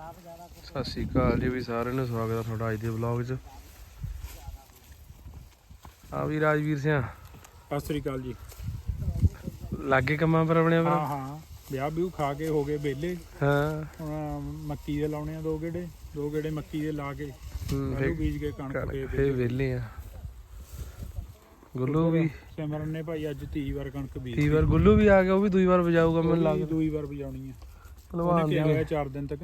ਸਤਿ ਸ਼੍ਰੀ ਅਕਾਲ ਜੀ ਵੀ ਸਾਰਿਆਂ ਨੂੰ ਸਵਾਗਤ ਹੈ ਤੁਹਾਡਾ ਅੱਜ ਦੇ ਵਲੌਗ 'ਚ। ਆ ਵੀ ਰਾਜਵੀਰ ਸਿੰਘ ਸਤਿ ਸ੍ਰੀ ਅਕਾਲ ਜੀ। ਲਾਗੇ ਕੰਮਾਂ ਪਰ ਆਪਣੇ ਹਾਂ ਪਰ ਹਾਂ। ਵਿਆਹ ਵਿਊ ਖਾ ਕੇ ਹੋ ਗਏ ਵਿਹਲੇ। ਹਾਂ। ਹੁਣ ਮੱਕੀ ਦੇ ਲਾਉਣੇ ਆ ਦੋ ਗੇੜੇ। ਦੋ ਗੇੜੇ ਮੱਕੀ ਦੇ ਲਾ ਕੇ ਹੂੰ, ਆਲੂ ਬੀਜ ਕੇ ਕਣਕ ਫੇ ਵਿਹਲੇ ਆ। ਗੁੱਲੂ ਵੀ? ਸਿਮਰਨ ਨੇ ਭਾਈ ਅੱਜ 30 ਵਾਰ ਕਣਕ ਬੀਜ ਕਈ ਵਾਰ ਗੁੱਲੂ ਵੀ ਆ ਗਿਆ ਉਹ ਵੀ ਦੂਈ ਵਾਰ ਵਜਾਊਗਾ ਮੈਨੂੰ ਲੱਗਦਾ। ਦੂਈ ਵਾਰ ਵਜਾਉਣੀ ਆ। ਭਲਵਾਨ ਉਹਨੇ ਦੀ ਕਿਹਾ ਹੋਇਆ 4 ਦਿਨ ਤੱਕ।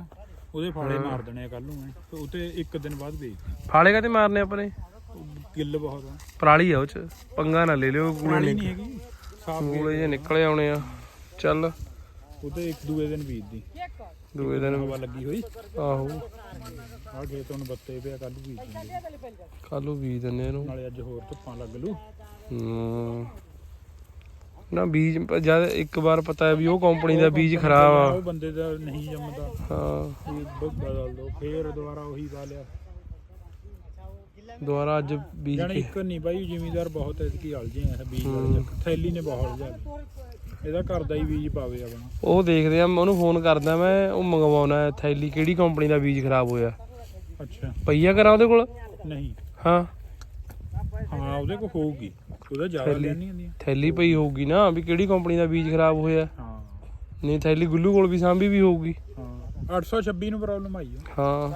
ਉਹਦੇ ਫਾੜੇ ਮਾਰ ਦੇਣੇ ਆ ਕੱਲ ਨੂੰ। ਤੇ ਉਤੇ ਇੱਕ ਦਿਨ ਬਾਅਦ ਵੇਚ ਫਾਲੇ ਕਾਤੇ ਮਾਰਨੇ ਆਪਣੇ ਗਿੱਲ ਬਹੁਤ ਆ। ਪਰਾਲੀ ਆ ਉਹ ਚ। ਪੰਗਾ ਨਾ ਲੈ ਲਿਓ ਕੂੜੇ ਨਹੀਂ ਹੈਗੀ ਸਾਫ਼ ਕੂੜੇ ਜੇ ਨਿਕਲੇ ਆਉਣੇ ਆ। ਚੱਲ। ਉਤੇ ਇੱਕ ਦੂਏ ਦਿਨ ਬੀਜਦੀ ਦੂਏ ਦਿਨ। ਹਵਾ ਲੱਗੀ ਹੋਈ। ਆਹੋ। ਆ ਖੇਤ ਹੁਣ ਬੱਤੇ ਪਿਆ ਕੱਲ ਬੀਜ ਕੱਲੂ ਬੀਜ ਦਿੰਨੇ ਇਹਨੂੰ। ਨਾਲੇ ਅੱਜ ਹੋਰ ਧੁੱਪਾਂ ਲੱਗ ਲੂ। ਨਾ ਬੀਜ ਜਦ ਇੱਕ ਵਾਰ ਪਤਾ ਹੈ ਵੀ ਉਹ ਕੰਪਨੀ ਦਾ ਬੀਜ ਖਰਾਬ ਆ। ਉਹ ਬੰਦੇ ਦਾ ਨਹੀਂ ਜੰਮਦਾ। ਹਾਂ। ਵੀ ਬ- ਬਦਲ ਦੋ ਫੇਰ ਦੁਬਾਰਾ ਉਹੀ ਪਾ ਲਿਆ ਦੁਬਾਰਾ ਅੱਜ ਬੀਜ ਜਾਣੀ ਕੇ ਇੱਕ ਨਹੀਂ ਬਾਈ ਜ਼ਿਮੀਦਾਰ ਬਹੁਤ ਐਤਕੀ ਹਲ ਜੇ ਇਹ ਬੀਜ ਵਾਲੇ ਥੈਲੀ ਨੇ ਬਹੁਤ ਜਾ ਇਹਦਾ ਘਰ ਦਾ ਹੀ ਬੀਜ ਪਾਵੇ ਆਪਣਾ। ਉਹ ਦੇਖਦੇ ਆ ਉਹਨੂੰ ਫੋਨ ਕਰਦਾ ਮੈਂ ਉਹ ਮੰਗਵਾਉਣਾ ਹੈ ਥੈਲੀ ਕਿਹੜੀ ਕੰਪਨੀ ਦਾ ਬੀਜ ਖਰਾਬ ਹੋਇਆ? ਅੱਛਾ। ਪਈਆ ਕਰਾਂ ਉਹਦੇ ਕੋਲ? ਨਹੀਂ। ਹਾਂ। ਹਾਂ ਉਹਦੇ ਕੋ ਹੋਊਗੀ। ਉਹਦਾ ਜ਼ਿਆਦਾ। ਲੈਣੀ ਹੁੰਦੀ ਥੈਲੀ ਪਈ ਹੋਊਗੀ ਨਾ ਵੀ ਕਿਹੜੀ ਕੰਪਨੀ ਦਾ ਬੀਜ ਖਰਾਬ ਹੋਇਆ। ਹਾਂ। ਨਹੀਂ ਥੈਲੀ ਗੁੱਲੂ ਕੋਲ ਵੀ ਸਾਂਭੀ ਵੀ ਹੋਊਗੀ। ਹਾਂ 826 ਨੂੰ ਪ੍ਰੋਬਲਮ ਆਈ ਹਾਂ।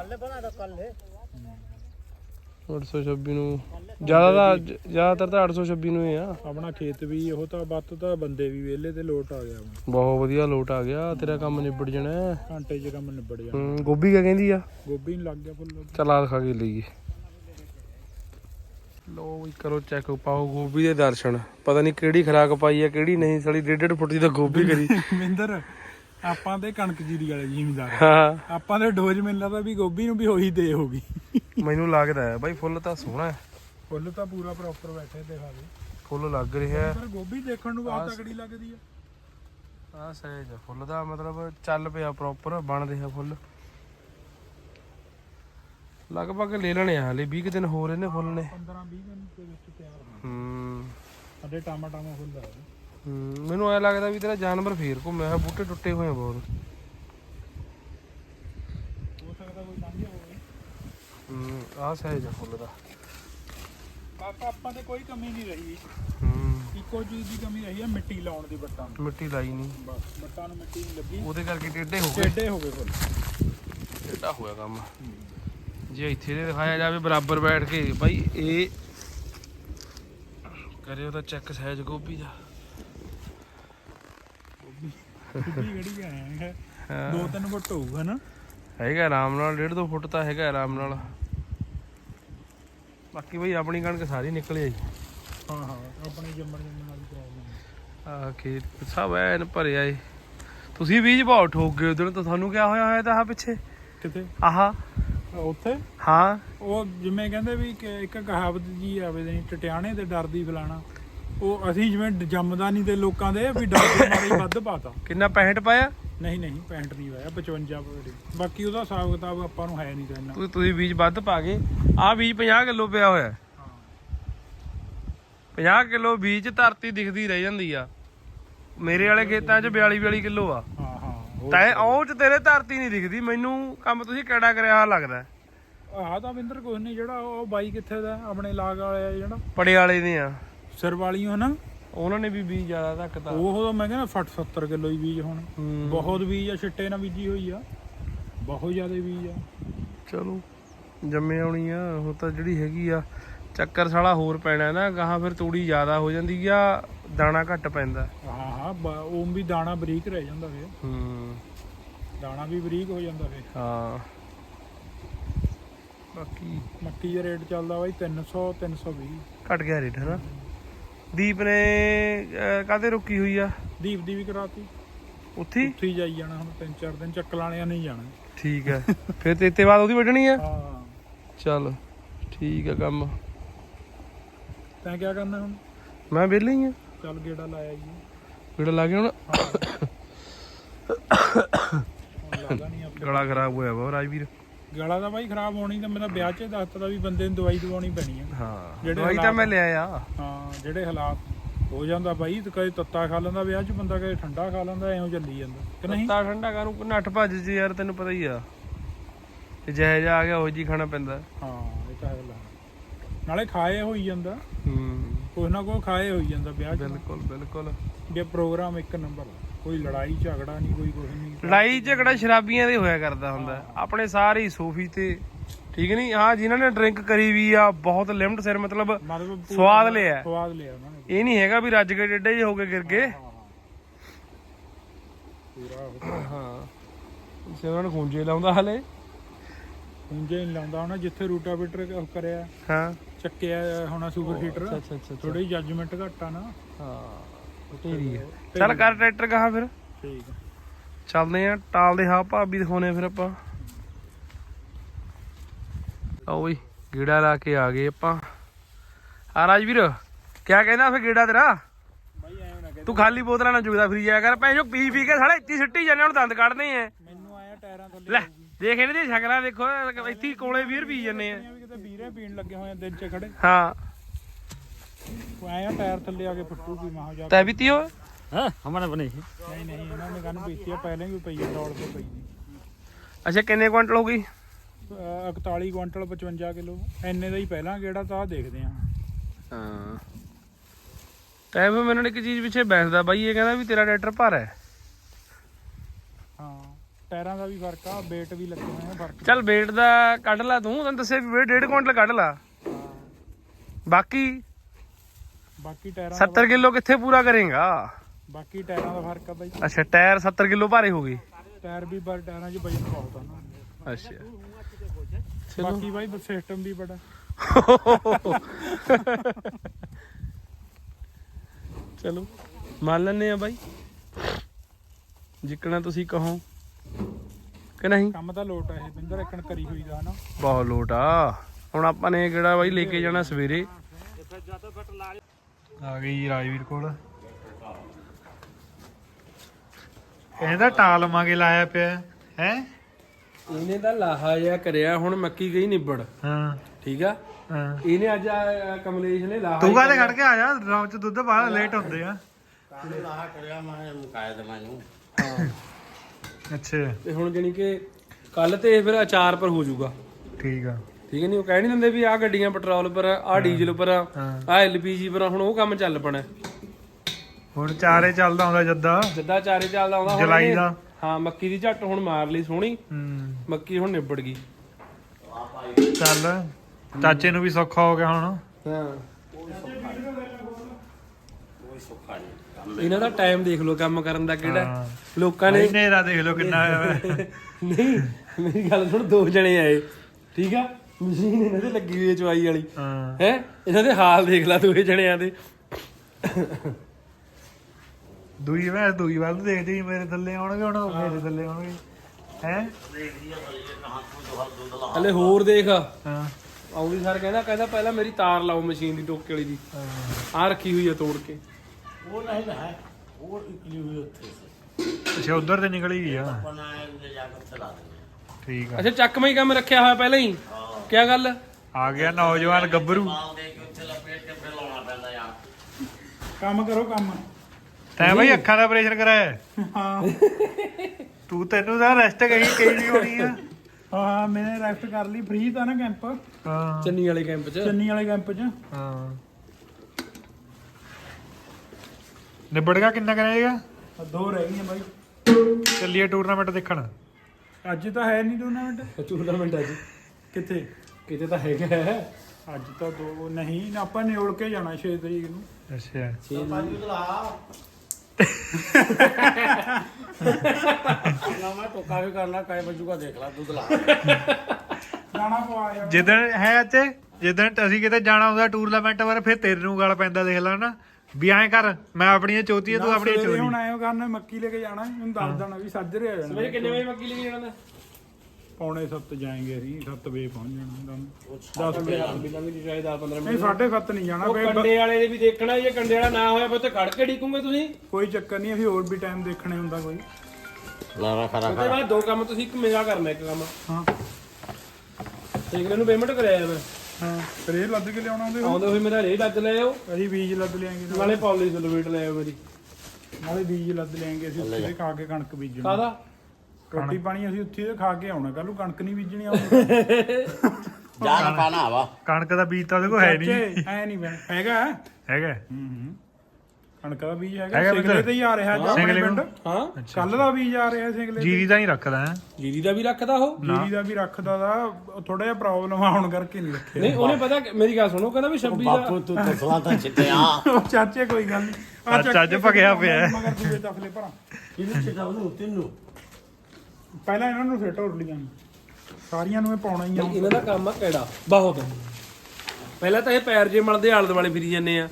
826 ਨੂੰ ਜ਼ਿਆਦਾ ਤਾਂ ਜ਼ਿਆਦਾਤਰ ਤਾਂ 826 ਨੂੰ ਹੀ ਆ। ਆਪਣਾ ਖੇਤ ਵੀ ਉਹ ਤਾਂ ਬੱਤ ਤਾਂ ਬੰਦੇ ਵੀ ਵਿਹਲੇ ਤੇ ਲੋਟ ਆ ਗਿਆ। ਬਹੁਤ ਵਧੀਆ ਲੋਟ ਆ ਗਿਆ ਤੇਰਾ ਕੰਮ ਨਿਬੜ ਜਾਣਾ। ਘੰਟੇ 'ਚ ਕੰਮ ਨਿਬੜ ਜਾਣਾ। ਗੋਭੀ ਕਹਿੰਦੀ ਆ? ਗੋਭੀ ਨੂੰ ਲੱਗ ਗਿਆ ਫੁੱਲ। ਚਲ ਆ ਦਿਖਾ ਕੇ ਲਈਏ ਲੋ ਵੀ ਕਰੋ ਚੈੱਕ ਪਾਓ ਗੋਭੀ ਦੇ ਦਰਸ਼ਨ। ਪਤਾ ਨਹੀਂ ਕਿਹੜੀ ਖਰਾਕ ਪਾਈ ਆ ਕਿਹੜੀ ਨਹੀਂ ਸਲੀ ਡੇਢ ਡੇਢ ਫੁੱਟ ਦੀ ਤਾਂ ਗੋਭੀ ਕਰੀ। ਮਿੰਦਰ ਆਪਾਂ ਤੇ ਕਣਕ ਜੀਰੀ ਵਾਲੇ ਜ਼ਿਮੀਦਾਰ। ਹਾਂ। ਆਪਾਂ ਦੇ ਡੋਜ ਮੈਨੂੰ ਲੱਗਦਾ ਵੀ ਗੋਭੀ ਨੂੰ ਵੀ ਉਹੀ ਦੇ ਹੋਗੀ ਮੈਨੂੰ ਲੱਗਦਾ ਹੈ। ਬਾਈ ਫੁੱਲ ਤਾਂ ਸੋਹਣਾ ਹੈ। ਫੁੱਲ ਤਾਂ ਪੂਰਾ ਪ੍ਰੋਪਰ ਬੈਠੇ ਦਿਖਾ ਦੇ। ਫੁੱਲ ਲੱਗ ਰਿਹਾ ਹੈ। ਪਰ ਗੋਭੀ ਦੇਖਣ ਨੂੰ ਬਹੁਤ ਤਕੜੀ ਲੱਗਦੀ ਆ ਆ ਸਹਿਜ ਫੁੱਲ ਦਾ ਮਤਲਬ ਚੱਲ ਪਿਆ ਪ੍ਰੋਪਰ ਬਣ ਰਿਹਾ ਫੁੱਲ। ਲਗਭਗ ਲੈ ਲੈਣੇ ਆ ਹਲੇ 20 ਕੁ ਦਿਨ ਹੋਰ ਇਹਨੇ ਫੁੱਲ ਨੇ। 15 20 ਦਿਨ ਦੇ ਵਿੱਚ ਤਿਆਰ ਹੋਣਾ। ਹੂੰ। ਸਾਡੇ ਟਾਮਾ ਟਾਮਾ ਫੁੱਲ ਆ ਹੂੰ, ਮੈਨੂੰ ਐ ਲੱਗਦਾ ਵੀ ਤੇਰਾ ਜਾਨਵਰ ਫੇਰ ਘੁੰਮਿਆ ਹੋਇਆ ਬੂਟੇ ਟੁੱਟੇ ਹੋਏ ਆ ਬਹੁਤ। ਹੋ ਸਕਦਾ ਕੋਈ ਸਾਂਝਾ ਹੋਵੇ ਹੂੰ ਆ ਸਹਿਜ ਆ ਫੁੱਲ ਦਾ। ਬਾਪਾ ਆਪਾਂ ਤੇ ਕੋਈ ਕਮੀ ਨਹੀਂ ਰਹੀ। ਹੂੰ। ਇੱਕੋ ਚੀਜ਼ ਦੀ ਕਮੀ ਰਹੀ ਆ ਮਿੱਟੀ ਲਾਉਣ ਦੀ ਬੱਟਾਂ ਨੂੰ। ਮਿੱਟੀ ਲਾਈ ਨਹੀਂ। ਬਸ ਬੱਟਾਂ ਨੂੰ ਮਿੱਟੀ ਨਹੀਂ ਲੱਗੀ। ਉਹਦੇ ਕਰਕੇ ਟੇਢੇ ਹੋ ਗਏ। ਟੇਡੇ ਹੋ ਗਏ ਫੁੱਲ। ਟੇਢਾ ਹੋਇਆ ਕੰਮ। ਜੇ ਇੱਥੇ ਦੇ ਦਿਖਾਇਆ ਜਾਵੇ ਬਰਾਬਰ ਬੈਠ ਕੇ ਬਾਈ ਇਹ ਕਰਿਓ ਤਾਂ ਚੈੱਕ ਸਹਿਜ ਗੋਭੀ ਦਾ। ਸਿੱਧੀ ਗੜੀ ਹੈ ਹਾਂ। ਦੋ ਤਿੰਨ ਫੁੱਟ ਹੋਊਗਾ ਨਾ। ਹੈਗਾ ਆਰਾਮ ਨਾਲ ਡੇਢ ਦੋ ਫੁੱਟ ਤਾਂ ਹੈਗਾ ਆਰਾਮ ਨਾਲ। ਬਾਕੀ ਬਈ ਆਪਣੀ ਕਣਕ ਸਾਰੀ ਨਿਕਲ ਆਈ। ਹਾਂ ਹਾਂ ਆਪਣੀ ਜੰਮਣ ਜੰਮਣ ਵਾਲੀ ਪ੍ਰੋਬਲਮ ਆ। ਖੇਤ ਸਭ ਐਨ ਭਰਿਆ ਏ। ਤੁਸੀਂ ਬੀਜ ਬਹੁਤ ਠੋਕ ਗਏ ਉਦੋਂ ਤਾਂ ਤੁਹਾਨੂੰ ਕਿਆ ਹੋਇਆ ਹੋਇਆ ਤਾਂ ਆਹ ਪਿੱਛੇ? ਕਿਤੇ ਆਹਾ ਉੱਥੇ? ਹਾਂ। ਉਹ ਜਿਵੇਂ ਕਹਿੰਦੇ ਵੀ ਕਿ ਇੱਕ ਕਹਾਵਤ ਜੀ ਆਵੇ ਨਹੀਂ ਟਟਿਆਣੇ ਤੇ ਡਰਦੀ ਫਲਾਣਾ। ਉਹ ਅਸੀਂ ਜਿਵੇਂ ਜੰਮਦਾ ਨਹੀਂ ਤੇ ਲੋਕਾਂ ਦੇ ਵੀ ਡਰ ਦੇ ਮਾਰੇ ਵੱਧ ਪਾਤਾ। ਕਿੰਨਾ 65 ਪਾਇਆ? ਨਹੀਂ ਨਹੀਂ 65 ਨਹੀਂ ਹੋਇਆ 55 ਪੜੇ ਬਾਕੀ ਉਹਦਾ ਹਿਸਾਬ ਕਿਤਾਬ ਆਪਾਂ ਨੂੰ ਹੈ ਨਹੀਂ ਤਾਂ ਇੰਨਾ। ਤੁਸੀਂ ਤੁਸੀਂ ਬੀਜ ਵੱਧ ਪਾ ਗਏ ਆਹ ਬੀਜ 50 ਕਿਲੋ ਪਿਆ ਹੋਇਆ। 50 ਕਿਲੋ ਬੀਜ ਧਰਤੀ ਦਿਖਦੀ ਰਹਿ ਜਾਂਦੀ ਆ। ਮੇਰੇ ਵਾਲੇ ਖੇਤਾਂ 'ਚ 42 42 ਕਿਲੋ ਆ। ਤਾਂ ਉਹ 'ਚ ਤੇਰੇ ਧਰਤੀ ਨਹੀਂ ਦਿਖਦੀ ਮੈਨੂੰ ਕੰਮ ਤੁਸੀਂ ਕਿਹੜਾ ਕਰਿਆ ਹੋਇਆ ਲੱਗਦਾ। ਆਹ ਤਾਂ ਵਿੰਦਰ ਕੁਛ ਨਹੀਂ ਜਿਹੜਾ ਉਹ ਬਾਈ ਕਿੱਥੇ ਦਾ ਆਪਣੇ ਲਾਗ ਵਾਲੇ ਜਿਹੜਾ। ਪੜੇ ਵਾਲੇ ਨੇ ਆ। ਸਿਰ ਵਾਲੀਓ ਨਾ। ਉਹਨਾਂ ਨੇ ਵੀ ਬੀਜ ਜ਼ਿਆਦਾ ਧੱਕਤਾ। ਉਹ ਤਾਂ ਮੈਂ ਕਹਿੰਦਾ 60 70 ਕਿਲੋ ਹੀ ਬੀਜ ਹੁਣ। ਬਹੁਤ ਬੀਜ ਆ ਛਿੱਟੇ ਨਾਲ ਬੀਜੀ ਹੋਈ ਆ। ਬਹੁਤ ਜ਼ਿਆਦਾ ਬੀਜ ਆ। ਚਲੋ ਜੰਮੇ ਆਉਣੀ ਆ ਉਹ ਤਾਂ ਜਿਹੜੀ ਹੈਗੀ ਆ ਚੱਕਰ ਸਾਲਾ ਹੋਰ ਪੈਣਾ ਨਾ ਗਾਹਾਂ ਫਿਰ ਤੂੜੀ ਜ਼ਿਆਦਾ ਹੋ ਜਾਂਦੀ ਆ ਦਾਣਾ ਘੱਟ ਪੈਂਦਾ। ਹਾਂ ਹਾਂ ਉਹ ਵੀ ਦਾਣਾ ਬਰੀਕ ਰਹਿ ਜਾਂਦਾ ਫੇਰ। ਹੂੰ। ਦਾਣਾ ਵੀ ਬਰੀਕ ਹੋ ਜਾਂਦਾ ਫੇਰ। ਹਾਂ। ਬਾਕੀ ਮੱਕੀ ਦਾ ਰੇਟ ਚੱਲਦਾ ਬਾਈ 300 320 ਘਟ ਗਿਆ ਰੇਟ ਹਨਾ? ਦੀਪ ਨੇ ਕਾਹਤੇ ਰੁਕੀ ਹੋਈ ਆ? ਦੀਪ ਦੀ ਵੀ ਕਰਾਤੀ। ਉੱਥੇ? ਉੱਥੇ ਹੀ ਜਾਈ ਜਾਣਾ ਹੁਣ ਤਿੰਨ ਚਾਰ ਦਿਨ ਚੱਕ ਲਾਣਿਆ ਨਹੀਂ ਜਾਣਾ। ਠੀਕ ਹੈ ਫਿਰ ਤੇ ਇੱਥੇ ਬਾਅਦ ਉਹਦੀ ਵੱਢਣੀ ਆ? ਹਾਂ। ਚੱਲ ਠੀਕ ਆ ਕੰਮ। ਤੈਂ ਕੀ ਕਰਨਾ ਹੁਣ? ਮੈਂ ਵਿਹਲਾ ਹੀ ਆ। ਚੱਲ ਗੇੜਾ ਲਾਇਆ ਜੀ। ਵੀੜਾ ਲਾ ਕੇ ਹੁਣ ਹੁਣ ਲੱਗਦਾ ਨਹੀਂ ਆਪਣੇ ਗਲਾ ਖਰਾਬ ਹੋਇਆ ਵਾ ਰਾਜਵੀਰ। ਗਲਾ ਤਾਂ ਬਾਈ ਖਰਾਬ ਹੋਣੀ ਤਾਂ ਮੈਂ ਤਾਂ ਵਿਆਹ 'ਚ ਦੱਸਤਾ ਵੀ ਬੰਦੇ ਨੂੰ ਦਵਾਈ ਦਵਾਉਣੀ ਪੈਣੀ ਆ। ਹਾਂ ਜਿਹੜੇ ਦਵਾਈ ਤਾਂ ਮੈਂ ਲਿਆ ਆ। ਹਾਂ ਜਿਹੜੇ ਹਾਲਾਤ ਹੋ ਜਾਂਦਾ ਬਾਈ ਤੇ ਕਦੇ ਤੱਤਾ ਖਾ ਲੈਂਦਾ ਵਿਆਹ 'ਚ ਬੰਦਾ ਕਦੇ ਠੰਡਾ ਖਾ ਲੈਂਦਾ ਐਂ ਚੱਲੀ ਜਾਂਦਾ। ਕਿ ਨਹੀਂ? ਤਾਂ ਠੰਡਾ ਕਰੂ ਨੱਠ ਭੱਜ ਚ ਯਾਰ ਤੈਨੂੰ ਪਤਾ ਹੀ ਆ। ਤੇ ਜਿਹੇ ਜਿਹਾ ਆ ਗਿਆ ਉਹ ਜੀ ਖਾਣਾ ਪੈਂਦਾ। ਹਾਂ ਇਹ ਤਾਂ ਹੈ ਲਾ ਨਾਲੇ ਖਾਏ ਹੋਈ ਜਾਂਦਾ। ਹੂੰ। ਕੁਛ ਨਾ ਕੋਈ ਖਾਏ ਹੋਈ ਜਾਂਦਾ ਵਿਆਹ 'ਚ ਬਿਲਕੁਲ ਬਿਲਕੁਲ। ਜੇ ਪ੍ਰੋਗਰਾਮ ਇੱਕ ਨੰਬਰ ਕੋਈ ਲੜਾਈ ਝਗੜਾ ਨਹੀਂ ਕੋਈ ਕੁਝ ਨਹੀਂ। ਲੜਾਈ ਝਗੜਾ ਸ਼ਰਾਬੀਆਂ ਦੇ ਹੋਇਆ ਕਰਦਾ ਹੁੰਦਾ। ਆਪਣੇ ਸਾਰੇ ਸੋਫੀ ਤੇ ਠੀਕ ਨਹੀਂ? ਹਾਂ ਜਿਨ੍ਹਾਂ ਨੇ ਡਰਿੰਕ ਕਰੀ ਵੀ ਆ ਬਹੁਤ ਲਿਮਟ ਸਿਰ ਮਤਲਬ ਮਤਲਬ ਪੂਰਾ ਸਵਾਦ ਲਿਆ। ਸਵਾਦ ਲਿਆ ਉਹਨਾਂ ਨੇ। ਇਹ ਨਹੀਂ ਹੈਗਾ ਵੀ ਰੱਜ ਕੇ ਡੇਡੇ ਜਿਹੇ ਹੋ ਕੇ ਗਿਰ ਗਏ। ਪੂਰਾ ਉਹ ਹਾਂ। ਇਸੇ ਉਹਨਾਂ ਨੂੰ ਖੂੰਜੇ ਲਾਉਂਦਾ ਹਲੇ? ਹੁੰਜੇ ਨਹੀਂ ਲਾਉਂਦਾ ਉਹਨਾਂ ਜਿੱਥੇ ਰੂਟਾਵੇਟਰ ਉਹ ਕਰਿਆ। ਹਾਂ। ਚੱਕਿਆ ਹੋਣਾ ਸੁਪਰ ਹੀਟਰ ਅੱਛਾ ਅੱਛਾ ਥੋੜੀ ਜੱਜਮੈਂਟ ਘੱਟ ਆ ਨਾ। ਹਾਂ। ਢੇਰੀ ਹੈ ਚੱਲ ਕਰ ਟਰੈਕਟਰ ਕਹਾ ਫਿਰ। ਠੀਕ ਆ। ਚੱਲਦੇ ਆ ਟਾਲਦੇ ਹਾਂ ਭਾਬੀ ਦਿਖਾਉਣੇ ਫਿਰ ਆਪਾਂ। ਆਓ ਵੀ ਗੀੜਾ ਲਾ ਕੇ ਆ ਗਏ ਆਪਾਂ। ਆ ਰਾਜਵੀਰ ਕਿਆ ਕਹਿੰਦਾ ਫਿਰ ਗੀੜਾ ਤੇਰਾ? ਬਾਈ ਐਂ ਨਾ ਤੂੰ ਖਾਲੀ ਬੋਤਲਾਂ ਨਾਲ ਜੁਗਦਾ ਫਰੀ ਜਾਇਆ ਕਰ ਭੈਣ ਜੋ ਪੀ ਪੀ ਕੇ ਸਾਲੇ ਇੱਥੇ ਸਿੱਟੀ ਜਾਂਦੇ ਹੁਣ ਦੰਦ ਕੱਢਦੇ ਆ। ਮੈਨੂੰ ਆਇਆ ਟਾਇਰਾਂ ਥੱਲੇ ਲੈ ਦੇਖ ਇਹਨਾਂ ਦੀ ਸ਼ਕਲਾਂ ਦੇਖੋ ਇੱਥੇ ਕੋਲੇ ਵੀਰ ਪੀ ਜਾਂਦੇ ਆ। ਵੀਰੇ ਪੀਣ ਲੱਗੇ ਹੋਏ ਆ ਦਿਨ 'ਚ ਖੜੇ। ਹਾਂ। ਆਇਆ ਟਾਇਰ ਥੱਲੇ ਆ ਕੇ ਫੁੱਟੂਗੀ ਮਾਹ ਜਾ ਤੈ ਪੀਤੀ ਹੋ हाँ हमारा बने ही ਨਹੀਂ ਨਹੀਂ ਇਹਨਾਂ ਨੇ ਕੰਨ ਪੀਤੀ ਆ ਪਹਿਲਾਂ ਵੀ ਪਈ ਆ ਡੋਲ ਤੇ ਪਈ ਸੀ। ਅੱਛਾ ਕਿੰਨੇ ਕੁਇੰਟਲ ਹੋ ਗਈ ਅਹ 41 ਕੁਇੰਟਲ 55 ਕਿਲੋ ਐਨੇ ਦਾ ਹੀ ਪਹਿਲਾਂ ਕਿਹੜਾ ਤਾਂ ਆਹ ਦੇਖਦੇ ਆ ਹਾਂ ਤੈ ਫਿਰ ਮੈਨੂੰ ਇੱਕ ਚੀਜ਼ ਪਿੱਛੇ ਬੈਸਦਾ ਬਾਈ ਇਹ ਕਹਿੰਦਾ ਵੀ ਤੇਰਾ ਟਰੈਕਟਰ ਭਾਰਾ ਹੈ ਹਾਂ ਟਾਇਰਾਂ ਦਾ ਵੀ ਫਰਕ ਆ weight ਵੀ ਲੱਗੇ ਹੋਏ ਆ ਫਰਕ ਚੱਲ weight ਦਾ ਕੱਢ ਲਾ ਤੂੰ ਤੈਨੂੰ ਦੱਸਿਆ ਵੀ weight 1.5 ਕੁਇੰਟਲ ਕੱਢ ਲਾ ਹਾਂ ਬਾਕੀ ਬਾਕੀ ਟਾਇਰਾਂ ਦਾ 70 ਕਿਲੋ ਕਿੱਥੇ ਪੂਰਾ ਕਰੇਗਾ? ਬਾਕੀ ਟਾਇਰਾਂ ਦਾ ਫ਼ਰਕ ਆ ਬਾਈ। ਅੱਛਾ ਟਾਇਰ 70 ਕਿਲੋ ਭਾਰੇ ਹੋ ਗਏ? ਟਾਇਰ ਵੀ ਪਰ ਟਾਇਰਾਂ 'ਚ ਵਜਨ ਬਹੁਤ ਆ ਨਾ। ਅੱਛਾ। ਬਾਕੀ ਬਾਈ ਸਿਸਟਮ ਵੀ ਬੜਾ। ਚਲੋ ਮੰਨ ਲੈਨੇ ਆ ਬਾਈ। ਜਿੱਕਣਾ ਤੁਸੀਂ ਕਹੋ। ਕਿ ਨਹੀਂ? ਕੰਮ ਤਾਂ ਲੋਟ ਆ ਇਹ ਬਿੰਦਰ ਇੱਕਣ ਕਰੀ ਹੋਈ ਦਾ ਹਨਾ ਬਹੁਤ ਲੋਟ ਆ। ਹੁਣ ਆਪਾਂ ਨੇ ਕਿਹੜਾ ਬਾਈ ਲੈ ਕੇ ਜਾਣਾ ਸਵੇਰੇ? ਆ ਗਈ ਜੀ ਰਾਜਵੀਰ ਕੋਲ। ਇਹਦਾ ਟਾਲ ਮਾਂਗੇ ਲਾਇਆ ਪਿਆ ਹੈ? ਇਹਨੇ ਤਾਂ ਲਾਹਾ ਜਿਆ ਕਰਿਆ ਹੁਣ ਮੱਕੀ ਗਈ ਨਿਬੜ। ਹਾਂ। ਠੀਕ ਆ? ਇਹਨੇ ਅੱਜ ਆ ਕਮਲੇਸ਼ ਨੇ ਲਾਹਾ ਤੂੰ ਕਾਹਦੇ ਖੜ ਕੇ ਆ ਜਾ ਡਰਾਮ ਚ ਦੁੱਧ ਬਾਹਲਾ ਲੇਟ ਹੁੰਦੇ ਆ। ਕਾਹਦੇ ਲਾਹਾ ਕਰਿਆ ਮੈਂ ਮੁਕਾਇਆ ਦਵਾਂ ਨੂੰ ਅੱਛਾ। ਤੇ ਹੁਣ ਜਾਨੀ ਕਿ ਕੱਲ ਤੇ ਫਿਰ ਅਚਾਰ ਪਰ ਹੋ ਜਾਊਗਾ। ਠੀਕ ਆ। ਠੀਕ ਨਹੀਂ ਉਹ ਕਹਿ ਨਹੀਂ ਦਿੰਦੇ ਵੀ ਆਹ ਗੱਡੀਆਂ ਪੈਟਰੋਲ ਪਰ ਆਹ ਡੀਜ਼ਲ ਪਰ ਆ ਆਹ ਐਲਪੀਜੀ ਪਰ ਹੁਣ ਉਹ ਕੰਮ ਚੱਲ ਪਣਾ। ਹੁਣ ਚਾਰੇ ਚੱਲਦਾ ਹੁੰਦਾ ਜੱਦਾ। ਜਿੱਦਾਂ ਚਾਰੇ ਚੱਲਦਾ ਆਉਂਦਾ ਜੁਲਾਈ ਦਾ। ਹਾਂ ਮੱਕੀ ਦੀ ਝੱਟ ਹੁਣ ਮਾਰ ਲਈ ਸੋਹਣੀ। ਮੱਕੀ ਹੁਣ ਨਿਬੜ ਗਈ। ਚੱਲ ਚਾਚੇ ਨੂੰ ਵੀ ਸੌਖਾ ਹੋ ਗਿਆ ਹੁਣ। ਇਹਨਾਂ ਦਾ ਟਾਈਮ ਦੇਖ ਲਓ ਕੰਮ ਕਰਨ ਦਾ ਕਿਹੜਾ। ਲੋਕਾਂ ਨੇ ਨਹੀਂ ਦੇਖ ਲਓ ਕਿੰਨਾ ਨਹੀਂ ਮੇਰੀ ਗੱਲ ਸੁਣ ਦੋ ਜਣੇ ਆਏ। ਠੀਕ ਆ? ਮਸ਼ੀਨ ਇਹਨਾਂ ਦੇ ਲੱਗੀ ਹੋਈ ਹੈ ਚਵਾਈ ਵਾਲੀ। ਹੈ। ਇਹਨਾਂ ਦੇ ਹਾਲ ਦੇਖ ਲੈ ਦੋਏ ਜਣਿਆਂ ਦੇ। ਦੂਈ ਵਾਰ ਦੂਈ ਵਾਰ ਨੂੰ ਦੇਖਦੇ ਮੇਰੇ ਥੱਲੇ ਆਉਣਗੇ ਹੁਣ ਉਹ ਮੇਰੇ ਥੱਲੇ ਆਉਣਗੇ। ਹੈ? ਹਲੇ ਹੋਰ ਦੇਖ। ਹਾਂ। ਆਉਂਦੀ ਸਰ ਕਹਿੰਦਾ ਕਹਿੰਦਾ ਪਹਿਲਾਂ ਮੇਰੀ ਤਾਰ ਲਾਓ ਮਸ਼ੀਨ ਦੀ ਟੋਕੇ ਵਾਲੀ ਦੀ। ਆ ਰੱਖੀ ਹੋਈ ਹੈ ਤੋੜ ਕੇ। ਉਹ ਨਹੀਂ ਨਾ ਹੈ ਉਹ ਨਿਕਲੀ ਹੋਈ ਉੱਥੇ। ਅੱਛਾ ਉਧਰ ਤੇ ਨਿਕਲੀ ਹੋਈ ਆ। ਠੀਕ ਆ। ਅੱਛਾ ਚੱਕਵੇਂ ਹੀ ਕੰਮ ਰੱਖਿਆ ਹੋਇਆ ਪਹਿਲਾਂ ਹੀ। ਕੀ ਗੱਲ? ਆ ਗਿਆ ਨੌਜਵਾਨ ਗੱਭਰੂ। ਕੰਮ ਕਰੋ ਕੰਮ। ਤੈਂ ਬਈ ਅੱਖਾਂ ਦਾ ਆਪਰੇਸ਼ਨ ਕਰਾਇਆ। ਹਾਂ ਤੂੰ ਤੈਨੂੰ ਤਾਂ ਰੈਸਟ ਕਹੀ ਕਹੀ ਨਹੀਂ ਹੋਣੀ ਆ। ਹਾਂ ਮੈਨੇ ਰੈਸਟ ਕਰ ਲਈ। ਫ੍ਰੀ ਤਾਂ ਨਾ ਕੈਂਪ ਹਾਂ। ਚੰਨੀ ਵਾਲੇ ਕੈਂਪ 'ਚ। ਚੰਨੀ ਵਾਲੇ ਕੈਂਪ 'ਚ। ਹਾਂ। ਨਿਬੜ ਗਿਆ ਕਿੰਨਾ ਕਰਾਏਗਾ ਦੋ ਰਹਿ ਗਈਆਂ ਬਾਈ। ਚੱਲੀਏ ਟੂਰਨਾਮੈਂਟ ਦੇਖਣ। ਅੱਜ ਤਾਂ ਹੈ ਨਹੀਂ ਟੂਰਨਾਮੈਂਟ ਟੂਰਨਾਮੈਂਟ ਅੱਜ। ਕਿੱਥੇ? ਕਿਤੇ ਤਾਂ ਹੈਗਾ ਹੈ। ਅੱਜ ਤਾਂ ਦੋ ਨਹੀਂ ਨਾ ਆਪਾਂ ਨਿਉੜ ਕੇ ਜਾਣਾ 6 ਤਰੀਕ ਨੂੰ। ਅੱਛਾ। ਨਾ। ਮੈਂ ਟੋਕਾ ਵੀ ਕਰਨਾ ਕਾਇ ਬਜੂਗਾ ਦੇਖ ਲੈ ਦੁੱਧ ਲਾ ਜਾਣਾ ਪਵਾ ਜਾ ਜਿੱਦਣ ਹੈ ਤੇ ਜਿੱਦਣ ਅਸੀਂ ਕਿਤੇ ਜਾਣਾ ਹੁੰਦਾ ਟੂਰਨਾਮੈਂਟ ਵਾਰ ਫਿਰ ਤੇਰੇ ਨੂੰ ਗਾਲ ਪੈਂਦਾ ਦੇਖ ਲੈ ਨਾ। ਵੀ ਐਂ ਕਰ ਮੈਂ ਆਪਣੀਆਂ ਚੋਤੀਆਂ ਤੂੰ ਆਪਣੀਆਂ ਸਵੇਰੇ ਹੁਣ ਆਇਓ ਕਰਨ ਮੱਕੀ ਲੈ ਕੇ ਜਾਣਾ ਮੈਨੂੰ ਦੱਸ ਦੇਣਾ ਵੀ ਸੱਜ ਰਿਹਾ ਜਾਣਾ ਸਵੇਰੇ ਕਿੰਨੇ ਵਜੇ ਮੱਕੀ ਲਈ ਜਾਣਾ? ਪੌਣੇ 7 ਜਾਏਂਗੇ ਅਸੀਂ 7 ਵਜੇ ਪਹੁੰਚ ਜਾਣਾ 10 ਵਜੇ। ਮਿਲਾਂ ਵੀ ਨਹੀਂ ਸ਼ਾਇਦ 15 ਨਹੀਂ ਮਿੰਟ 7:30 ਨਹੀਂ ਜਾਣਾ ਉਹ ਬਈ ਬ- ਕੰਡੇ ਵਾਲੇ ਦੇ ਵੀ ਦੇਖਣਾ ਜੇ ਕੰਡੇ ਵਾਲਾ ਨਾ ਹੋਇਆ ਫਿਰ ਉੱਥੇ ਖੜ ਕੇ ਢੀਕੂਗੇ ਤੁਸੀਂ? ਕੋਈ ਚੱਕਰ ਨਹੀਂ ਅਸੀਂ ਹੋਰ ਵੀ ਟਾਈਮ ਦੇਖਣੇ ਹੁੰਦਾ ਕੋਈ। ਲਾਰਾ ਖਰਾ ਉਹਦੇ ਬਾਅਦ ਦੋ ਕੰਮ ਤੁਸੀਂ ਇੱਕ ਮੇਰਾ ਕਰਨਾ ਇੱਕ ਕੰਮ। ਹਾਂ। ਠੀਕ ਨੂੰ ਪੇਮੈਂਟ ਕਰਿਆ ਮੈਂ ਹਾਂ ਸਪਰੇਅ ਲੱਦ ਕੇ ਲਿਆਉਣਾ ਉਹਦੇ ਆਉਂਦੇ ਹੋਏ ਮੇਰਾ ਰੇਹ ਲੱਦ ਲਿਆਓ ਅਸੀਂ ਬੀਜ ਲੱਦ ਲਿਆਂਗੇ ਨਾਲੇ। ਪੌਲੀ ਸਲਵੇਟ ਲਿਆਓ ਮੇਰੀ। ਨਾਲੇ ਬੀਜ ਲੱਦ ਲਿਆਂਗੇ ਅਸੀਂ ਉੱਥੇ ਖਾ ਕੇ ਕਣਕ ਬੀਜਣੀ। ਕਾਹਦਾ? ਰੋਟੀ ਪਾਣੀ ਅਸੀਂ ਉੱਥੇ ਹੀ ਖਾ ਕੇ ਆਉਣਾ ਕੱਲ ਨੂੰ ਕਣਕ ਨਹੀਂ ਬੀਜਣੀ ਆਉਂਦੀ ਜਾਣਾ ਪਾਣਾ ਵਾ। ਕਣਕ ਦਾ ਬੀਜ ਤਾਂ ਉਹਦੇ ਕੋਲ ਹੈ ਨਹੀਂ। ਐ ਨਹੀਂ ਬਣ ਹੈਗਾ? ਹੈਗਾ। ਹੂੰ ਹੂੰ। ਕਣਕ ਦਾ ਬੀਜ ਹੈਗਾ ਸਿੰਗਲੇ? ਤੇ ਹੀ ਆ ਰਿਹਾ ਅੱਜ ਆਪਣੇ ਸਿੰਗਲੇ ਪਿੰਡ? ਹਾਂ। ਕੱਲ ਦਾ ਬੀਜ ਆ ਰਿਹਾ ਸਿੰਗਲੇ ਤੇ। ਜੀਰੀ ਦਾ ਨਹੀਂ ਰੱਖਦਾ ਹੈ। ਜੀਰੀ ਦਾ ਵੀ ਰੱਖਦਾ ਉਹ? ਜੀਰੀ ਦਾ ਵੀ ਰੱਖਦਾ ਦਾ ਥੋੜਾ ਜਿਹਾ ਪ੍ਰੋਬਲਮ ਆਉਣ ਕਰਕੇ ਨਹੀਂ ਰੱਖਿਆ। ਨਹੀਂ ਉਹਨੇ ਪਤਾ ਕਿ- ਮੇਰੀ ਗੱਲ ਸੁਣੋ ਕਹਿੰਦਾ ਵੀ 26 ਦਾ ਬਾਪੂ ਤੂੰ ਤਸਲਾ ਤਾਂ ਉਹ ਚਾਚੇ ਕੋਈ ਗੱਲ ਨਹੀਂ। ਆ ਚਾਚਾ ਅੱਜ ਭਗਿਆ ਪਿਆ। ਹੈ। ਮਗਰ ਦੂਏ ਤਫਲੇ ਭਰਾ। ਕਿਹਨੂੰ ਛਿੱਟਾ ਉਹਨੂੰ ਤੈਨੂੰ? ਪਹਿਲਾਂ ਇਹਨਾਂ ਨੂੰ ਫੇਟੋ ਉਰਲੀਆਂ ਨੂੰ। ਸਾਰੀਆਂ ਨੂੰ ਇਹ ਪਾਉਣਾ ਹੀ ਆ। ਇਹਨਾਂ ਦਾ ਕੰਮ ਆ ਕਿਹੜਾ? ਬਹੁਤ ਪਹਿਲਾਂ ਤਾਂ ਇਹ ਪੈਰ ਜੇ ਮਲਦੇ ਆਲੇ ਦੁਆਲੇ ਫਿਰੀ ਜਾਂਦੇ ਆ।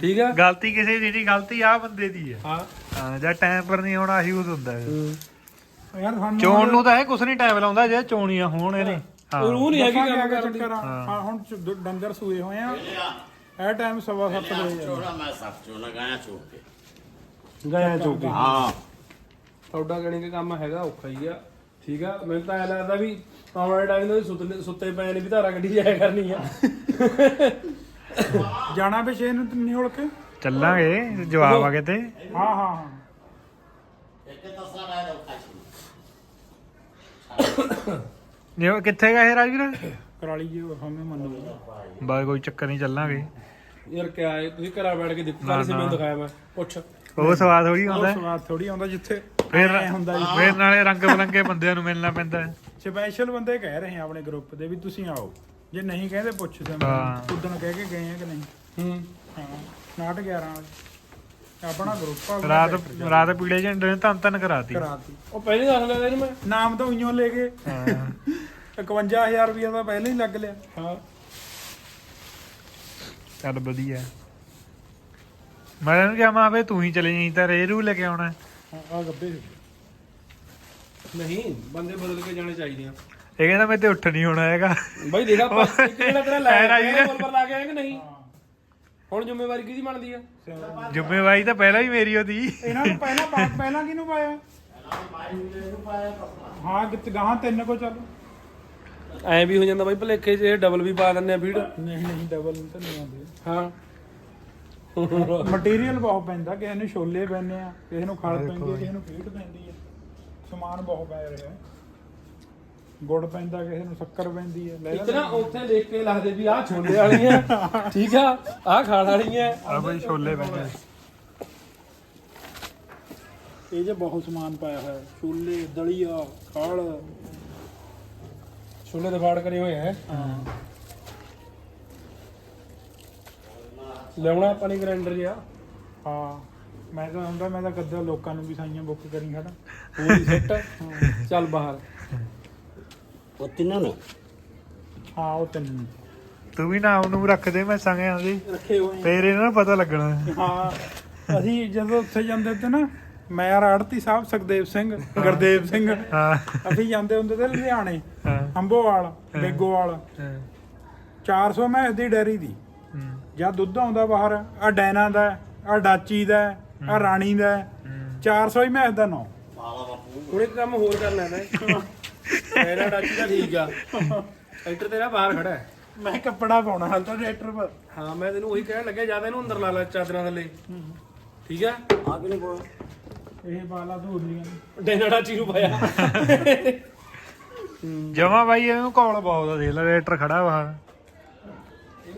ਠੀਕ ਆ? ਗਲਤੀ ਕਿਸੇ ਦੀ ਨਹੀਂ ਗਲਤੀ ਆ ਬੰਦੇ ਦੀ ਹੈ ਹਾਂ। ਹਾਂ ਜਾਂ ਟਾਈਮ ਪਰ ਨਹੀਂ ਆਉਣਾ ਆਹੀ ਕੁਝ ਹੁੰਦਾ ਹੈ। ਯਾਰ ਸਾਨੂੰ ਚੋਣ ਨੂੰ ਤਾਂ ਇਹ ਕੁਛ ਨਹੀਂ ਟਾਈਮ ਲਾਉਂਦਾ ਜੇ ਚੋਣੀਆਂ ਹੋਣ ਇਹਨੇ। ਹਾਂ। ਉਹ ਨਹੀਂ ਹੈਗੀ ਕੰਮ ਕਿਆ ਕਰਨ ਦੀ। ਚੱਕਰ ਆ? ਹਾਂ। ਹੁਣ ਡੰਗਰ ਸੂਏ ਹੋਏ ਆ। ਇਹ ਟਾਈਮ ਸਵਾ ਸੱਤ ਵਜੇ ਆ। ਚੋਰਾ ਮੈਂ ਸੱਚ ਚੋਣਾ ਗਾਇਆ ਚੋਕ ਗਾਇਆ ਚੋਕੇ ਹਾਂ। ਤੁਹਾਡਾ ਗਣੀ ਦਾ ਕੰਮ ਹੈਗਾ ਔਖਾ ਹੀ ਆ। ਠੀਕ ਆ? ਮੈਨੂੰ ਤਾਂ ਐ ਲੱਗਦਾ ਵੀ ਆਉਣ ਵਾਲੇ ਟਾਈਮ ਦੇ ਸੁੱਤੇ ਸੁੱਤੇ ਪਏ ਨੇ ਵੀ ਧਾਰਾ ਕੱਢੀ ਜਾਇਆ ਕਰਨੀ ਆ ਜਾਣਾ ਵੀ ਛੇ ਨੂੰ ਨਹੀਂ ਉੜ ਕੇ ਚੱਲਾਂਗੇ ਜਵਾਬ ਆ ਕਿਤੇ। ਹਾਂ ਹਾਂ ਹਾਂ। ਉਹ ਕਿੱਥੇ ਗਏ ਰਾਜਵੀਰ? ਕਰਾਲੀ ਜੀ ਹਮੇ ਮੰਨੂ ਬਾ ਕੋਈ ਚੱਕਰ ਨਹੀਂ ਚੱਲਾਂਗੇ। ਯਾਰ ਕਿਆ ਹੈ ਤੁਸੀਂ ਘਰਾਂ ਬੈਠ ਕੇ ਦੇਖੋ ਕੱਲ ਸੀ ਮੈਨੂੰ ਦਿਖਾਇਆ ਮੈਂ। ਪੁੱਛ। ਉਹ ਸਵਾਦ ਥੋੜੀ ਉਹ ਆਉਂਦਾ ਸਵਾਦ ਥੋੜੀ ਆਉਂਦਾ ਜਿੱਥੇ ਫਿਰ ਹੁੰਦਾ ਜੀ। ਫਿਰ ਨਾਲੇ ਰੰਗ ਬਰੰਗੇ ਬੰਦਿਆਂ ਨੂੰ ਮਿਲਣਾ ਪੈਂਦਾ। ਹੈ। ਸਪੈਸ਼ਲ ਬੰਦੇ ਕਹਿ ਰਹੇ ਆ ਆਪਣੇ ਗਰੁੱਪ ਦੇ ਵੀ ਤੁਸੀਂ ਆਓ। ਜੇ ਨਹੀਂ ਕਹਿੰਦੇ ਪੁੱਛਦੇ ਮੈਂ ਹਾਂ। ਉਦੋਂ ਕਹਿ ਕੇ ਗਏ ਆ ਕਿ ਨਹੀਂ? ਹੂੰ। ਹਾਂ 9:11 ਵਾਲੇ। ਆਪਣਾ ਗਰੁੱਪ ਆ ਰਾਤ ਰਾਤ ਪੀੜੇ ਝੰਡੇ ਨੇ ਧੰਨ ਧੰਨ ਕਰਾਤੀ। ਕਰਾਤੀ। ਉਹ ਪਹਿਲੇ ਦੱਸ ਲਿਆ ਇਹਨੂੰ ਮੈਂ। ਨਾਮ ਤਾਂ ਉਈਓ ਲੈ ਗਏ। ਹਾਂ। 51000 ਰੁਪਏ ਦਾ ਪਹਿਲਾਂ ਹੀ ਲੱਗ ਲਿਆ। ਹਾਂ। ਚੱਲ ਵਧੀਆ। ਮੈਂ ਇਹਨੂੰ ਕਿਹਾ ਮਾਂ ਵੇ ਤੂੰ ਹੀ ਚਲੇ ਜਾਈਂ ਤਾਂ ਰੇ ਰੂ ਲੈ ਕੇ ਆਉਣਾ। ਆ ਗੱਬੇ ਨਹੀਂ ਬੰਦੇ ਬਦਲ ਕੇ ਜਾਣੇ ਚਾਹੀਦੇ ਆ। ਇਹ ਕਹਿੰਦਾ ਮੈਂ ਤੇ ਉੱਠ ਨਹੀਂ ਹੋਣਾ ਹੈਗਾ। ਬਾਈ ਦੇਖ ਆਪਾਂ ਇੱਕ ਜਿਹੜਾ ਤੇਰਾ ਲੈ ਐ ਰਾਜੀ ਨੇ- ਨੰਬਰ ਲਾ ਕੇ ਆਇਆ ਕਿ ਨਹੀਂ? ਹੁਣ ਜ਼ਿੰਮੇਵਾਰੀ ਕਿਹਦੀ ਬਣਦੀ ਆ? ਜ਼ਿੰਮੇਵਾਰੀ ਤਾਂ ਪਹਿਲਾਂ ਹੀ ਮੇਰੀ ਉਹਦੀ। ਇਹਨਾਂ ਨੂੰ ਪਹਿਲਾਂ ਪਾ- ਪਹਿਲਾਂ ਕਿਹਨੂੰ ਪਾਇਆ? ਹਾਂ ਕਿਤੇ ਗਾਹਾਂ ਤਿੰਨ ਕੋ ਚੱਲ। ਐ ਵੀ ਹੋ ਜਾਂਦਾ ਬਾਈ ਭਲੇਖੇ 'ਚ ਡਬਲ ਵੀ ਪਾ ਦਿੰਦੇ ਆ ਫੀਡ ਨਹੀਂ ਨਹੀਂ ਡਬਲ ਤਾਂ ਨਹੀਂ ਆਉਂਦੇ। ਹਾਂ। ਮਟੀਰੀਅਲ ਬਹੁਤ ਪੈਂਦਾ ਕਿਸੇ ਨੂੰ ਛੋਲੇ ਪੈਂਦੇ ਆ ਕਿਸੇ ਨੂੰ ਖਲ ਪੈਂਦੀ ਆ ਕਿਸੇ ਨੂੰ ਫੀਡ ਪੈਂਦੀ ਆ। ਸਮਾਨ ਬਹੁਤ ਪੈ ਰਿਹਾ ਗੁੜ ਪੈਂਦਾ ਕਿਸੇ ਨੂੰ ਸ਼ੱਕਰ ਪੈਂਦੀ ਲੈ ਇਤਨਾ ਉੱਥੇ ਦੇਖ ਕੇ ਲੱਗਦੇ ਵੀ ਆਹ ਛੋਲੇ ਵਾਲੀਆਂ ਠੀਕ ਆ ਆਹ ਖਾਣ ਵਾਲੀਆਂ ਆ। ਬਈ ਛੋਲੇ ਪੈਂਦੇ ਇਹ ਜੇ ਬਹੁਤ ਸਮਾਨ ਪਾਇਆ ਹੋਇਆ ਛੋਲੇ ਦਲੀਆ ਖਾਲ। ਛੋਲੇ ਦੇ ਫਾੜ ਕਰੇ ਹੋਏ ਹੈ। ਲਿਆਉਣਾ ਆਪਾਂ ਨੇ ਗ੍ਰਾਈਂਡਰ ਜਿਆ ਹਾਂ ਮੈਂ ਤਾਂ ਹੁੰਦਾ ਮੈਂ ਤਾਂ ਕਦੇ ਲੋਕਾਂ ਨੂੰ ਵੀ ਸਾਈਆਂ ਬੁੱਕ ਕਰੀ ਖੜਾ ਪੂਰੀ ਸੈੱਟ ਚੱਲ ਬਾਹਰ। ਉਹ ਤਿੰਨਾਂ ਨੂੰ? ਹਾਂ ਉਹ ਤਿੰਨ ਤੂੰ ਵੀ ਨਾਮ ਨੂੰ ਰੱਖ ਦੇ ਮੈਂ ਸੰਗਿਆਂ ਦੀ। ਰੱਖੇ ਹੋਏ ਫੇਰ ਇਹਨਾਂ ਨੂੰ ਪਤਾ ਲੱਗਣਾ। ਹਾਂ ਅਸੀਂ ਜਦੋਂ ਉੱਥੇ ਜਾਂਦੇ ਤੇ ਨਾ ਮੈਂ ਆੜਤੀ ਸਾਹਿਬ ਸੁਖਦੇਵ ਸਿੰਘ ਗੁਰਦੇਵ ਸਿੰਘ। ਹਾਂ। ਅਸੀਂ ਜਾਂਦੇ ਹੁੰਦੇ ਤੇ ਲੁਧਿਆਣੇ ਹਾਂ। ਅੰਬੋਵਾਲ ਬੇਗੋਵਾਲ। ਹਾਂ। 400 ਮੈਸ ਦੀ ਡੈਰੀ ਦੀ। ਹੂੰ, ਜਾਂ ਦੁੱਧ ਆਉਂਦਾ ਬਾਹਰ ਆ ਡੈਨਾ ਦਾ ਆ ਡਾਚੀ ਦਾ ਆ ਰਾਣੀ ਦਾ ਹੂੰ। 400 ਹੀ ਮੈਸ ਦਾ ਨੌ। ਹੁਣ ਇੱਕ ਕੰਮ ਹੋਰ ਕਰ ਲੈਣਾ ਮੇਰਾ ਡਾਚੀ ਦਾ ਠੀਕ ਆ। ਟਰੈਕਟਰ ਤੇਰਾ ਬਾਹਰ ਖੜਾ ਹੈ। ਮੈਂ ਕੱਪੜਾ ਪਾਉਣਾ ਹਾਲ ਤਾਂ ਟਰੈਕਟਰ ਪਰ। ਹਾਂ ਮੈਂ ਤੈਨੂੰ ਉਹੀ ਕਹਿਣ ਲੱਗਿਆ ਜ਼ਿਆਦਾ ਇਹਨੂੰ ਅੰਦਰ ਲਾ ਲੈ ਚਾਦਰਾਂ ਥੱਲੇ। ਠੀਕ ਆ? ਆ ਕਿ ਨਹੀਂ ਬੋਲ ਇਹ ਬਾਲਾ ਧੂੜੀਆਂ ਨੇ। ਡੈਨਾ ਡਾਚੀ ਨੂੰ ਪਾਇਆ। ਜਮਾ ਬਾਈ ਇਹਨੂੰ ਕੌਲ ਬਹੁਤ ਆ ਦੇਖ ਲੈ ਰੇਟਰ ਖੜਾ ਵਾ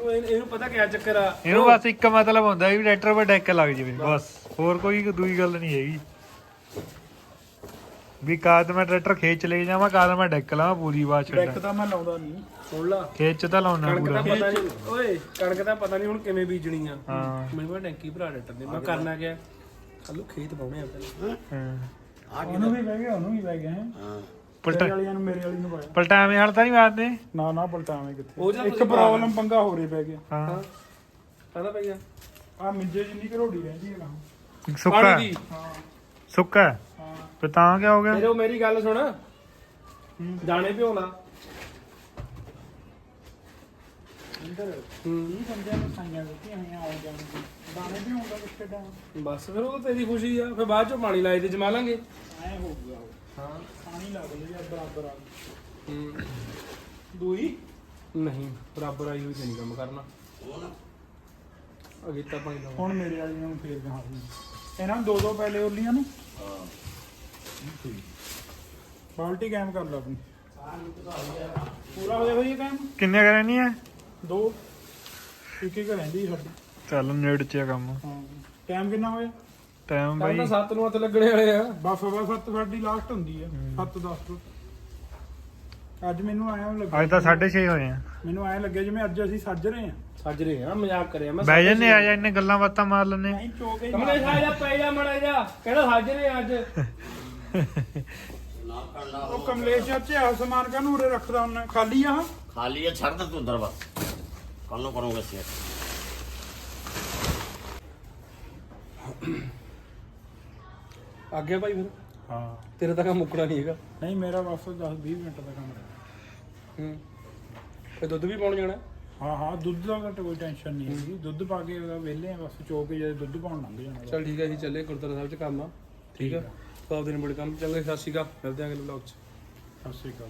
ਇਹਨੂੰ ਇਹਨੂੰ ਪਤਾ ਕਿਆ ਚੱਕਰ ਆ? ਇਹਨੂੰ ਬਸ ਇੱਕ ਮਤਲਬ ਹੁੰਦਾ ਵੀ ਟਰੈਕਟਰ 'ਤੇ ਡੈਕ ਲੱਗ ਜਾਵੇ ਬਸ। ਹੋਰ ਕੋਈ ਦੂਈ ਗੱਲ ਨਹੀਂ ਹੈਗੀ। ਵੀ ਕਾਦ ਮੈਂ ਟਰੈਕਟਰ ਖੇਚ ਲੈ ਜਾਵਾਂ ਕਾਦ ਮੈਂ ਡੈਕ ਲਾਵਾਂ ਪੂਰੀ ਬਾਤ ਡੈਕ ਛੱਡ ਤਾਂ ਮੈਂ ਲਾਉਂਦਾ ਨਹੀਂ ਸੁਣ ਲਾ। ਖੇਚ ਤਾਂ ਲਾਉਣਾ ਕਣਕ ਪੂਰਾ। ਦਾ ਪਤਾ ਨਹੀਂ ਓਏ ਕਣਕ ਦਾ ਪਤਾ ਨਹੀਂ ਹੁਣ ਕਿਵੇਂ ਬੀਜਣੀ ਆ। ਹਾਂ। ਮੈਨੂੰ ਕੋਲ ਟੈਂਕੀ ਭਰਾ ਡੱਟਰ ਦੇ ਮੈਂ ਕਰਨਾ ਗਿਆ ਕੱਲੂ ਖੇਤ ਪਾਉਣੇ ਆ ਪਹਿਲਾਂ ਹਾਂ। ਉਹਨੂੰ ਵੀ ਬਹਿ ਗਿਆ ਉਹਨੂੰ ਵੀ ਬਹਿ ਗਿਆ। ਹੈ ਹਾਂ। ਪਲਟਾ ਵਾਲੀਆਂ ਨੂੰ ਮੇਰੇ ਵਾਲੀ ਨੂੰ ਪਾਇਆ। ਪਲਟਾਵੇਂ ਹਾਲ ਤਾਂ ਨਹੀਂ ਮਾਰਦੇ? ਨਾ ਨਾ ਪਲਟਾਵੇਂ ਕਿੱਥੇ। ਉਹ ਜਦ ਇੱਕ ਤੁਸੀਂ ਪ੍ਰੋਬਲਮ ਪੰਗਾ ਹੋ ਰਿਹਾ ਪੈ ਗਿਆ। ਹਾਂ। ਪਤਾ ਪਈਆ ਆ ਮਿੰਜੇ ਜਿੰਨੀ ਕਰੋੜੀ ਰਹਿੰਦੀ ਹੈ ਨਾ। ਸੁੱਕਾ। ਪਾਣੀ ਦੀ। ਹਾਂ ਸੁੱਕਾ। ਹਾਂ। ਤੇ ਤਾਂ ਕੀ ਹੋ ਗਿਆ? ਫਿਰ ਉਹ ਮੇਰੀ ਗੱਲ ਸੁਣ। ਦਾਣੇ ਭਿਉਣਾ। ਇੰਦਰ ਹੂੰ। ਇਹ ਬੰਦਿਆਂ ਨੂੰ ਸਾਈਆਂ ਦਿੱਤੀਆਂ ਹੋਈਆਂ ਆਉਣ ਜਾਣ ਦੀ? ਦਾਣੇ ਵੀ ਹੁੰਦਾ ਕਿੱਥੇ ਦਾ ਬਸ ਫਿਰ ਉਹ ਤਾਂ ਤੇਰੀ ਖੁਸ਼ੀ ਆ। ਫਿਰ ਬਾਅਦ ਚੋਂ ਪਾਣੀ ਲਾਏ ਤੇ ਜਮਾ ਲਾਂਗੇ। ਐ ਹੋ ਗਿਆ ਉਹ। ਹਾਂ। ਪਾਣੀ ਲੱਗ ਲਿਆ ਬਰਾਬਰ ਆ। ਹੂੰ। ਦੂਈ? ਨਹੀਂ ਬਰਾਬਰ ਆਈ ਹੋਈ ਤੇ ਨਹੀਂ ਕੰਮ ਕਰਨਾ। ਅਗੇਤਾ ਪਾਣੀ ਲਾਉਣਾ ਹੁਣ ਮੇਰੇ ਵਾਲੀਆਂ ਨੂੰ ਫੇਰ ਗਾਹਾਂ ਦੀ ਇਹਨਾਂ ਨੂੰ ਦੋ ਦੋ ਪੈਲੇ ਉਲੀਆਂ ਨੂੰ। ਬਾਲਟੀ ਕਾਇਮ ਕਰ ਲਾ ਆਪਣੀ ਪੂਰਾ ਹੋਇਆ ਹੋਈ ਕਾਇਮ ਕਿੰਨੇ ਕਰਨੀ ਹੈ ਦੋ। ਇੱਕ ਇੱਕ ਰਹਿੰਦੀ ਸਾਡੀ। ਚੱਲ ਨੇੜ ਚ ਆ ਕੰਮ। ਹਾਂ। ਟਾਈਮ ਕਿੰਨਾ ਹੋਇਆ? ਟਾਈਮ ਬਾਈ ਤਾਂ 7 ਨੂੰ ਹੱਥ ਲੱਗਣੇ ਵਾਲੇ ਆ। ਬਸ ਬਸ ਸੱਤ ਸਾਡੀ ਲਾਸਟ ਹੁੰਦੀ ਆ। 7 10 ਅੱਜ ਮੈਨੂੰ ਆਇਆ ਲੱਗਿਆ ਅੱਜ ਤਾਂ 6:30 ਹੋਏ ਆ। ਮੈਨੂੰ ਆਇਆ ਲੱਗਿਆ ਜਿਵੇਂ ਅੱਜ ਅਸੀਂ ਸੱਜ ਰਹੇ ਆ। ਸੱਜ ਰਹੇ ਆ ਮਜ਼ਾਕ ਕਰਿਆ ਮੈਂ ਬਹਿ ਜੰਨੇ ਆ ਜਾ ਇੰਨੇ ਗੱਲਾਂ ਬਾਤਾਂ ਮਾਰ ਲੈਨੇ ਨਹੀਂ ਚੋ ਜਾ ਪੈ ਜਾ ਮੜਾ ਜਾ ਕਹਿੰਦਾ ਸੱਜ ਰਹੇ ਆ ਅੱਜ। ਉਹ ਕਮਲੇਸ਼ ਚਾਚੇ ਆ ਸਮਾਨ ਕਾ ਨੂਰੇ ਰੱਖਦਾ ਉਹਨੇ? ਖਾਲੀ ਆ ਖਾ ਲਈਏ ਛੱਡ ਦੇ ਤੂੰ ਅੰਦਰ ਬਸ। ਕੱਲ ਨੂੰ ਕਰੂੰਗਾ ਸੇਟ ਆ ਗਿਆ ਭਾਈ ਫਿਰ? ਹਾਂ। ਤੇਰੇ ਤਾਂ ਕੰਮ ਮੁੱਕਣਾ ਨਹੀਂ ਹੈਗਾ। ਨਹੀਂ ਮੇਰਾ ਬਸ 10 20 ਮਿੰਟ ਦਾ ਕੰਮ ਹੈ ਹੂੰ। ਫੇ ਦੁੱਧ ਵੀ ਪਾਉਣ ਜਾਣਾ? ਹਾਂ ਹਾਂ ਦੁੱਧ ਦਾ ਤਾਂ ਕੋਈ ਟੈਨਸ਼ਨ ਨਹੀਂ ਹੈਗੀ। ਦੁੱਧ ਪਾ ਕੇ ਉਹਦਾ ਵਿਹਲੇ ਆ ਬਸ ਚੋ ਕੇ ਜਦ ਦੁੱਧ ਪਾਉਣ ਲੰਘ ਜਾਣਾ। ਚਲ ਠੀਕ ਹੈ ਜੀ ਚੱਲੇ ਗੁਰਦੁਆਰਾ ਸਾਹਿਬ ਚ ਕੰਮ ਆ। ਠੀਕ ਆ। ਸਭ ਦਿਨ ਬੜੇ ਕੰਮ। ਚੰਗੇ ਸਤਿ ਸ਼੍ਰੀ ਅਕਾਲ। ਮਿਲਦੇ ਆਂ ਅਗਲੇ ਵਲੌਗ ਚ। ਸਤਿ ਸ਼੍ਰੀ ਅਕਾਲ